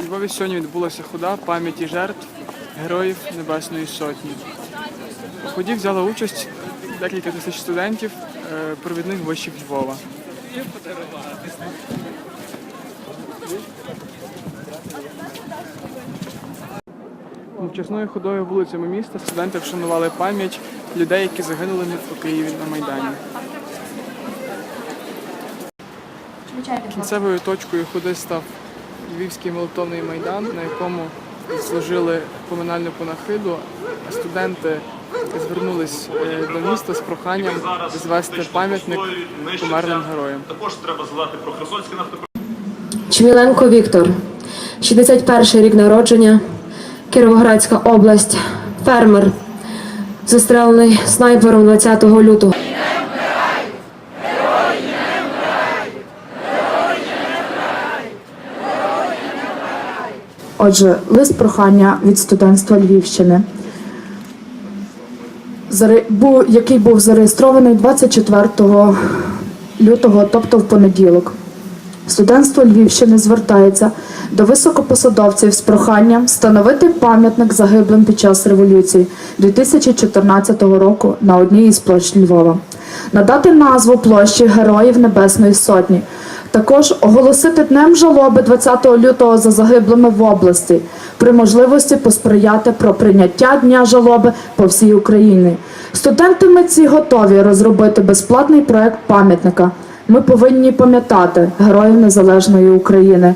Львові сьогодні відбулася хода пам'яті жертв Героїв Небесної Сотні. У ході взяла участь декілька тисяч студентів е, провідних вишів Львова. Мовчасною ходою вулицями міста студенти вшанували пам'ять людей, які загинули у Києві на Майдані. Кінцевою точкою ходи став Львівський молитовний майдан, на якому служили поминальну панахиду. а Студенти звернулись е, до міста з проханням звести пам'ятник померлим героям. Також треба згадати про Херсонський нафтопровід. Чміленко Віктор, 61 рік народження, Кіровоградська область, фермер, застрелений снайпером 20 лютого. Отже, лист прохання від студентства Львівщини, який був зареєстрований 24 лютого, тобто в понеділок. Студентство Львівщини звертається до високопосадовців з проханням встановити пам'ятник загиблим під час революції 2014 року на одній із площ Львова, надати назву площі Героїв Небесної Сотні, також оголосити днем жалоби 20 лютого за загиблими в області, при можливості посприяти про прийняття дня жалоби по всій Україні. Студенти митці готові розробити безплатний проект пам'ятника. Ми повинні пам'ятати героїв незалежної України.